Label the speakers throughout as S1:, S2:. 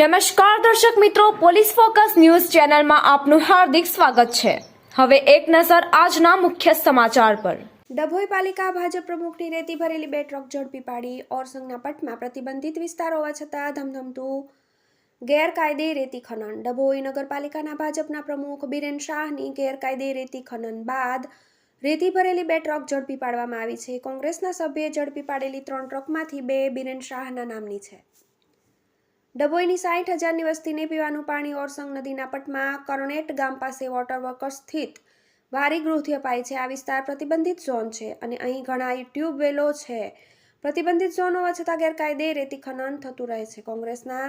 S1: નમસ્કાર દર્શક મિત્રો, પોલીસ ફોકસ ન્યૂઝ ચેનલમાં આપનું હાર્દિક સ્વાગત છે. હવે એક નજર આજના મુખ્ય સમાચાર પર.
S2: ડભોઈ પાલિકા ભાજપ પ્રમુખની રેતી ભરેલી બે ટ્રક ઝડપી પાડી, ઓરસંગના પટમાં પ્રતિબંધિત વિસ્તાર હોવા છતાં ધમધમતું ગેરકાયદે રેતી ખનન. ડભોઈ નગરપાલિકાના ભાજપના પ્રમુખ બિરેન શાહની ગેરકાયદે રેતી ખનન બાદ રેતી ભરેલી બે ટ્રક ઝડપી પાડવામાં આવી છે. કોંગ્રેસના સભ્યે ઝડપી પાડેલી ત્રણ ટ્રકમાંથી બે બિરેન શાહના નામની છે. ડભોઈની સાઠ હજારની વસ્તીને પીવાનું પાણી ઓરસંગ નદીના પટમાં કરણેટ ગામ પાસે વોટર વર્કર સ્થિત વારી ગૃહથી અપાય છે. આ વિસ્તાર પ્રતિબંધિત ઝોન છે અને અહીં ઘણા ટ્યુબવેલો છે. પ્રતિબંધિત ઝોન હોવા છતાં ગેરકાયદે રેતી ખનન થતું રહે છે. કોંગ્રેસના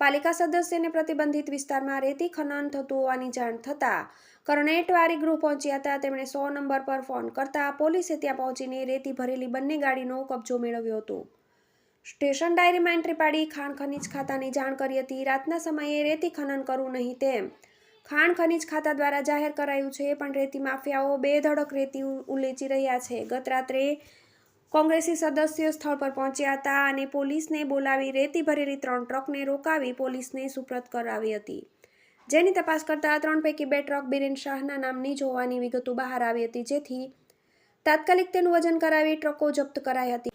S2: પાલિકા સદસ્યને પ્રતિબંધિત વિસ્તારમાં રેતી ખનન થતું હોવાની જાણ થતાં કરણેટ વારી ગૃહ પહોંચ્યા હતા. તેમણે સો નંબર પર ફોન કરતા પોલીસે ત્યાં પહોંચીને રેતી ભરેલી બંને ગાડીનો કબજો મેળવ્યો હતો. સ્ટેશન ડાયરીમાં એન્ટ્રી પાડી ખાણ ખનીજ ખાતાની જાણ કરી હતી. રાતના સમયે રેતી ખનન કરવું નહીં તેમ. ખાણ ખનીજ ખાતા દ્વારા જાહેર કરાયું છે, પણ રેતી માફિયાઓ બે ધડક રેતી ઉલેચી રહ્યા છે. ગત રાત્રે કોંગ્રેસી સદસ્યો સ્થળ પર પહોંચ્યા હતા અને પોલીસને બોલાવી રેતી ભરેલી ત્રણ ટ્રકને રોકાવી પોલીસને સુપ્રત કરાવી હતી. જેની તપાસ કરતા ત્રણ પૈકી બે ટ્રક બિરેન શાહના નામની જોવાની વિગતો બહાર આવી હતી, જેથી તાત્કાલિક તેનું વજન કરાવી ટ્રકો જપ્ત કરાઈ હતી.